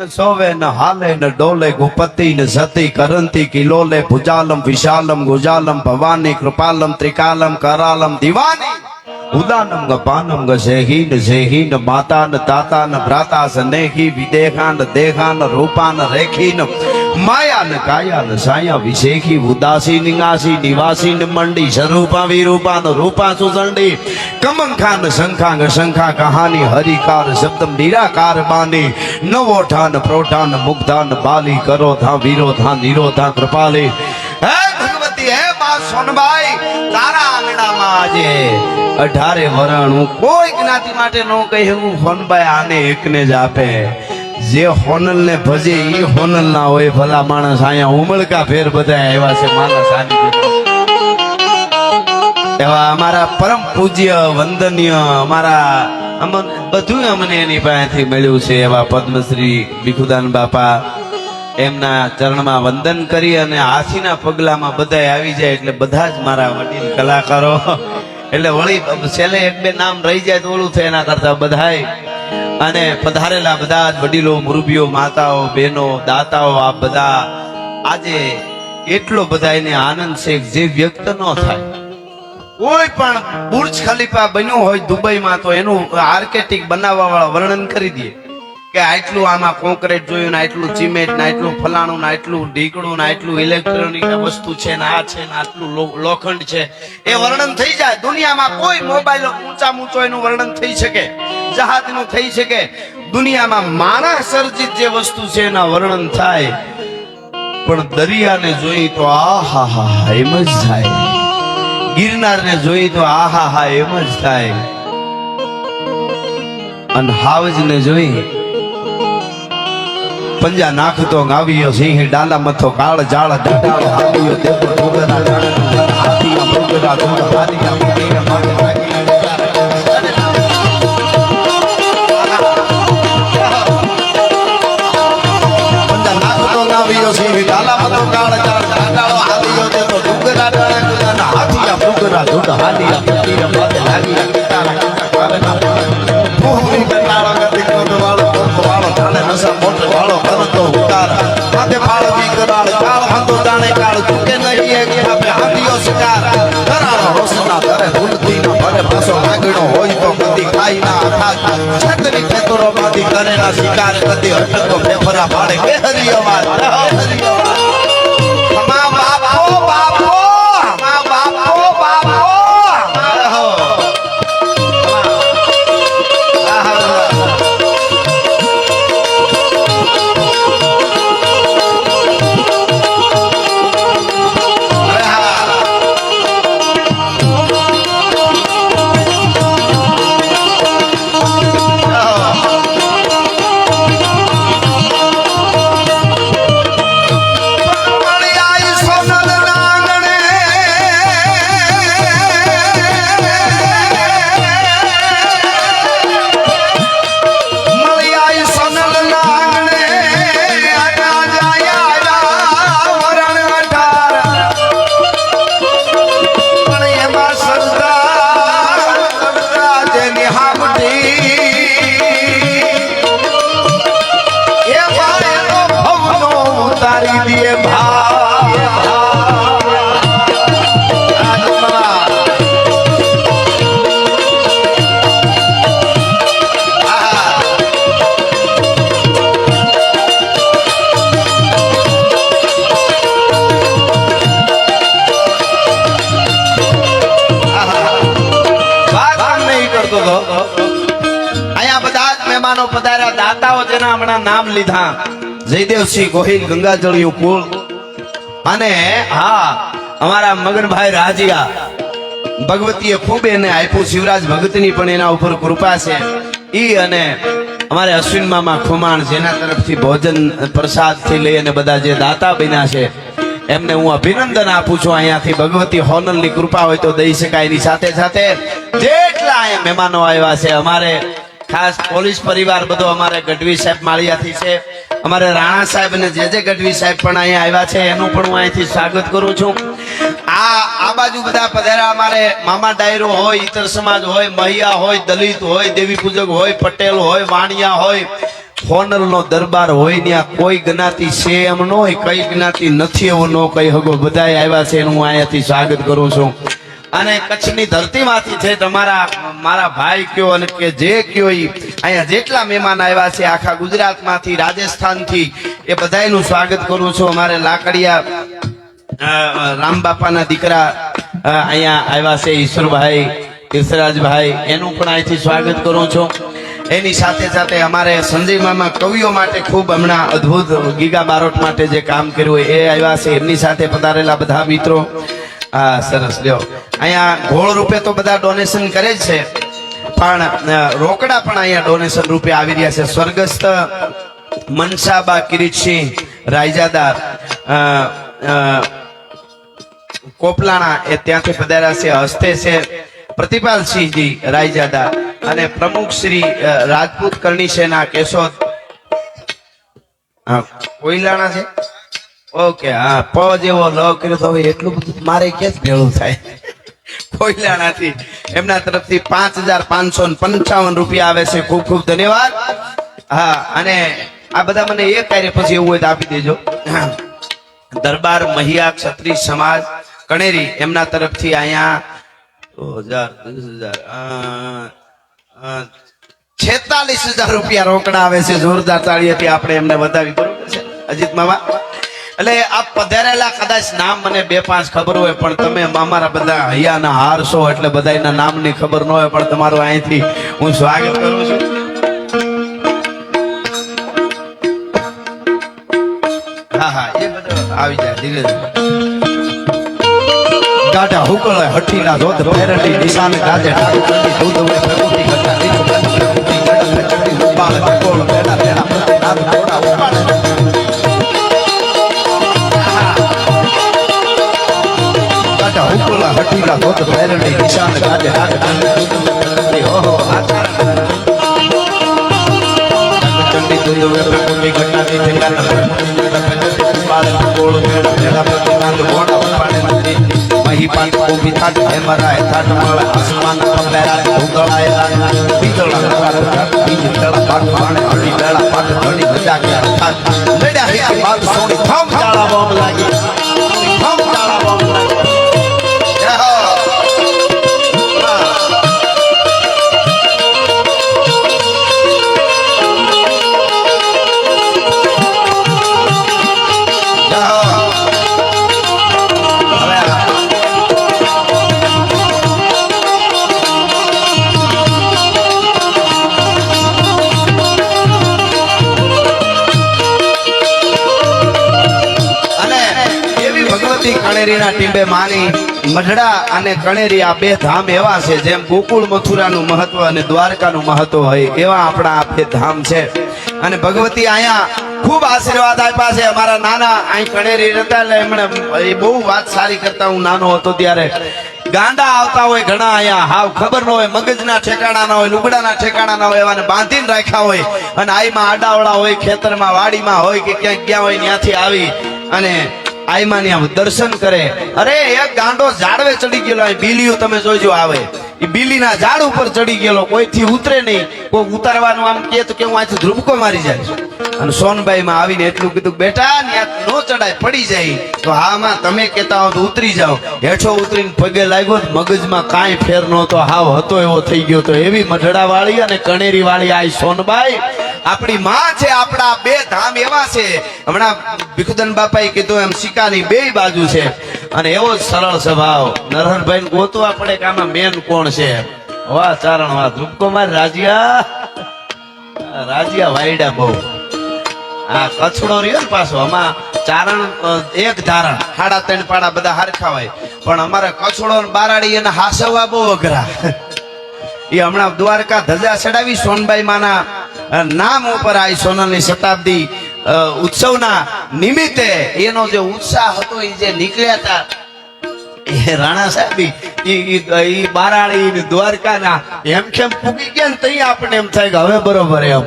સોવે ન હાલે ન ડોલે ગોપતિ ન સતી કરંતી કિલોલે ભુજાલમ વિશાલમ ગુજાલમ ભવાની કૃપાલમ ત્રિકાલમ કરાલમ દિવાની ઉદાનમ ગપાનમ ગસેહી ન જેહી ન માતા ન તાતા ન ભ્રાતા સનેહી વિદેહા ન દેહા ન રૂપા કાયાન સાયા વિશેખી ઉદાસી, નિગાસી, નિવાસી મંડી સ્વરૂપા વિરૂપા નો રૂપા સુસંડી કમંખાન ન શંખા, કહાની, હરિકાર, શબ્દમ, નિરાકાર બાની નવોઠાન પ્રોઠાન મુગ્ધાન, બાલી કરો ધા વિરોધા, નિરોધા, કૃપાલી. હે ભગવતી, હે બા સોનબાઈ, તારા આંગણામાં આજે અઢારે વરણ હું કોઈ જ્ઞાતિ માટે ન કહી હું સોનભાઈ આને એકને જ આપે. જે હોનલ ને ભજે એ હોનલ ના હોય ભલા માણસ અહીંયા ઉમળકા ફેર બધા આવ્યા છે મારા સાનિધ્ય એવા અમારા પરમ પૂજ્ય, વંદનીય, અમારા અમન બધું અમને એની પાસેથી મળ્યું છે એવા પદ્મશ્રી ભીખુદાન બાપા. એમના ચરણમાં વંદન કરી અને હાથીના પગલામાં બધા આવી જાય એટલે બધા જ મારા વડીલ કલાકારો. એટલે વળી છેલ્લે એક બે નામ રહી જાય તો ઓલું થાય, એના કરતા બધાય અને પધારેલા બધા વડીલો, મુરબીઓ, માતાઓ, બહેનો, દાતાઓ, આ બધા આજે એટલો બધા એને આનંદ છે જે વ્યક્ત ન થાય. કોઈ પણ બુર્જ ખલીફા બન્યું હોય દુબઈમાં તો એનું આર્કેટિક બનાવવા વાળા વર્ણન કરી દે કે આટલું આમાં કોન્ક્રીટ જોયું ને આટલું સિમેન્ટ ને આટલું ફલાણું ને આટલું ઢીકણું ને આટલું ઇલેક્ટ્રોનિક વસ્તુ છે ને આ છે ને આટલું લોખંડ છે. એ વર્ણન થઈ જાય. દુનિયામાં કોઈ મોબાઈલ ઊંચા ઊંચો એનું વર્ણન થઈ શકે. જહાજનું થઈ શકે. દુનિયામાં માણસ સર્જિત જે વસ્તુ છે એના વર્ણન થાય. પણ દરિયાને જોઈ તો આ હા હા એમ જ થાય. ગિરનારને જોઈ તો આ હા એમ જ થાય. અને હાવજને જોઈ. પંજા નાખતો ગાવ્યો સિંહ ડાલા મથો કાળ જાળ ડાળ હાલ્યો દેવો ડુંગરા ડાળ હાથીયા ડુંગરા ડુંગરા હાથીયા શિકાર કદી અટકો ફેફરા પાડે. કે હરી અવાજ હરી અવાજ મહેમાનો પધાર્યા, દાતાઓ જેના હમણાં નામ લીધા. જયદેવસિંહ ગોહિલ ગંગાજળિયું કુળ અને હા, અમારા મગનભાઈ રાજીયા. ભગવતીએ ખૂબ એને આપ્યું, શિવરાજ ભગતની પણ એના ઉપર કૃપા છે. ઈ અને અમારે અશ્વિન મામા ખુમાણ જેના તરફથી ભોજન, પ્રસાદથી લઈ અને બધા જે દાતા બન્યા છે, એમને હું અભિનંદન આપું છું. અહીંયાથી ભગવતી હોનલની કૃપા હોય તો દઈ શકાય. એની સાથે સાથે જેટલા અહીંયા મહેમાનો આવ્યા છે, અમારે ખાસ પોલીસ પરિવાર બધો અમારે ગઢવી સાહેબ માળિયાથી છે. અમારે રાણા સાહેબ અને જે જે ગઢવી સાહેબ પણ અહીંયા આવ્યા છે, એનું પણ હું અહીંથી સ્વાગત કરું છું. આ આ બાજુ બધા પધારા, અમારે મામા ડાયરો હોય ઇતર સમાજ હોય, મહિયા હોય, દલિત હોય, દેવી પૂજક હોય, પટેલ હોય, વાણિયા હોય ફોનલ નો દરબાર હોય ત્યાં કોઈ જ્ઞાતિ છે એમ ન હોય, કઈ જ્ઞાતિ નથી એવું ન કઈ હગો બધાય આવ્યા છે, એનું અહીંયાથી સ્વાગત કરું છું. અને કચ્છની ધરતીમાંથી છે તમારા, મારા ભાઈ કયો અને કે જે કયો અહીંયા જેટલા મહેમાન આવ્યા છે આખા ગુજરાતમાંથી, રાજસ્થાનથી, એ બધાયનું સ્વાગત કરું છું. અમારે લાકડિયા રામ બાપાના દીકરા અહીંયા આવ્યા છે, ઈશ્વરભાઈ તીર્થરાજભાઈ એનું પણ અહીંથી સ્વાગત કરું છું. એની સાથે સાથે અમારે સંજય મામા કવિઓ માટે ખૂબ હમણાં અદ્ભુત ગીગા બારોટ માટે જે કામ કર્યું એ આવ્યા છે. એમની સાથે પધારેલા બધા મિત્રો. હા સરસ લ્યો. અહીંયા ઘોળ રૂપે તો બધા ડોનેશન કરે છે. પણ રોકડા પણ અહીંયા ડોનેશન રૂપે આવી રહ્યા છે. સ્વર્ગસ્થ મનસાબા કિરીટસિંહ રાયજાદાર કોપલાણા એ ત્યાંથી પધાર્યા છે. હસ્તે છે પ્રતિપાલસિંહજી રાયજાદા અને પ્રમુખ શ્રી રાજપૂત કરણી સેના કેશોદ હા, કોયલાણા છે? ઓકે, હા, પ જેવો લ કર્યો તો એટલું બધું મારે કેસ ભેળું થાય? કોયલાણાથી એમના તરફથી પાંચ હજાર પાંચસો પંચાવન રૂપિયા આવે છે. ખૂબ ખૂબ ધન્યવાદ. હા, અને આ બધા મને એ કાર્ય પછી એવું હોય તો આપી દેજો. દરબાર મહિયા ક્ષત્રિય સમાજ, કણેરી, એમના તરફથી અહીંયા હજાર હજાર છેતાલીસ હજાર રૂપિયા રોકડા આવે છે. જોરદાર તાળીએથી આપણે એમને વધાવી. બરોબર છે? અજીત મામા? એટલે આ પધારેલા કદાચ નામ મને બે પાંચ ખબર હોય, પણ તમે અમારા બધા હૈયાના હાર છો એટલે બધાના નામની ખબર ન હોય, પણ તમારું અહીંથી હું સ્વાગત કરું છું. હા હા, એ બધો આવી જાય ધીરે ધીરે. ગાઢા હુકળ હઠીના ધોધ પેરટી નિશાન ગાજે ઠાકુરની દૂધ હોય પ્રકૃતિ પાટ ઊભી થાટ હે થાટ મળે આસમાન પંબેરા ઉગળાય બીજળા નરા બીજ તળા પાટ પાણે હળી બેળા પાટ ધણી મજા કે થાટ લડ્યા હે કે વાત સોની ચાળા બોમ લાગી કણેરીના ટીંબે માની મઢડા અને કણેરી આ બે ધામ એવા છે જેમ ગોકુળ મથુરાનું મહત્વ અને દ્વારકાનું મહત્વ હોય એવા આપણા આ બે ધામ છે. અને ભગવતી અહીંયા ખૂબ આશીર્વાદ આપ્યા છે. અમારા નાના અહીં કણેરી રહેતા એટલે એમણે એ બહુ વાત સારી કરતા. હું નાનો હતો ત્યારે ગાંડા આવતા હોય ઘણા અહીંયા હાવ ખબર ન હોય, મગજના ઠેકાણા ના હોય, લુગડાના ઠેકાણા ના હોય એવાને બાંધીને રાખ્યા હોય. અને આઈમાં આડાવડા હોય, ખેતરમાં, વાડીમાં હોય કે ક્યાંક ક્યાં હોય ત્યાંથી આવી અને આઈમાં આમ દર્શન કરે. અરે, એક ગાંડો ઝાડવે ચડી ગયેલો બીલીયું તમે જોજો આવે. એ બીલીના ઝાડ ઉપર ચડી ગયેલો, કોઈથી ઉતરે નહીં. કોઈ ઉતારવાનું આમ કે તો કે હું આથી ધ્રુબકો મારી જાય અને સોનભાઈ માં આવીને એટલું કીધું, બેટા ત્યાં નો ચડાય, પડી જાય. તો હા માં તમે કહેતા હો તો ઉતરી જાઓ. હેઠો ઉતરીને પગે લાગ્યો મગજમાં કાંઈ ફેર નહોતો. હાવ હતો એવો થઈ ગયો તો એવી મઢડા વાળી અને કણેરી વાળી આ સોનબાઈ. આપણી માં છે, આપણા બે ધામ એવા છે. હમણાં ભીખુદન બાપાએ કીધું એમ, સિક્કાની બે બાજુ છે. અને એવો જ સરળ સ્વભાવ. નરહરભાઈ ગોતવા પડે કે આમાં મેન કોણ છે? વાહ, ચારણ વાહ. ધ્રુપકો માર, રાજીયા. રાજ્યા વાયડા બહુ. આ કચડો રહ્યો ને પાછો, આમાં ચારણ એક ધારણ. સાડા ત્રણ પાડા બધા હરખા હોય. પણ અમારે કચ્છડો બારાડી એને હાસવવા બહુ અઘરા. એ હમણાં દ્વારકા ધજા ચડાવી સોનબાઈ માના નામ ઉપર આ સોનલની શતાબ્દી ઉત્સવના નિમિત્તે એનો જે ઉત્સાહ હતો એ જે નીકળ્યા હતા, એ રાણા સાહેબ, ઈ બારાળી દ્વારકાના એમ કેમ પૂગી ગયા ને તઈ આપણને એમ થાય કે હવે બરોબર એમ.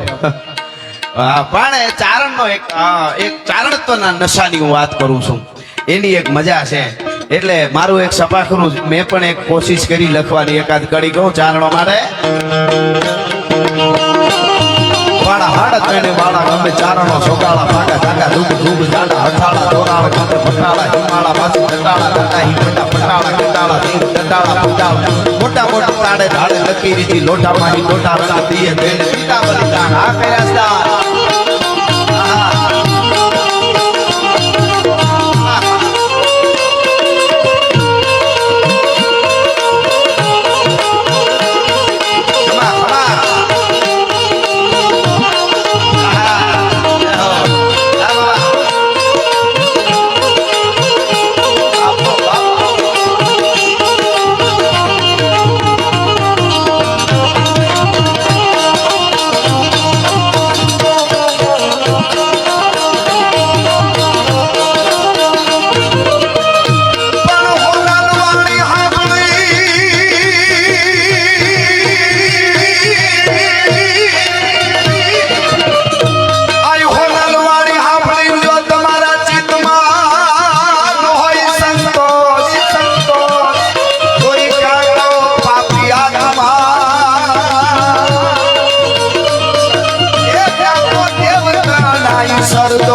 પણ એ ચારણનો એક એક ચારણત્વના નશાની હું વાત કરું છું. એની એક મજા છે. એટલે મારું એક સપાખરું મેં પણ એક કોશિશ કરી લખવાની એકાદ કડી કહું ચારણો માટે. હાડ ત્રણે વાળા ગમે ચારણો સોગાળા ફાંકા ધાગા ધૂબ ધૂબ જાડા હઠાળા દોરાળા ગમે પટાળા હિમાળા પાછી ડટાળા ડટા હિમટા પટાળા ગટાળા ધીર ડટાળા પટાળા મોટા મોટા તાળે ઢાળે લકીરીથી લોટા માહી લોટા રંગ દીએ દેને પીતા બલિદાન આ કર્યા সর্দ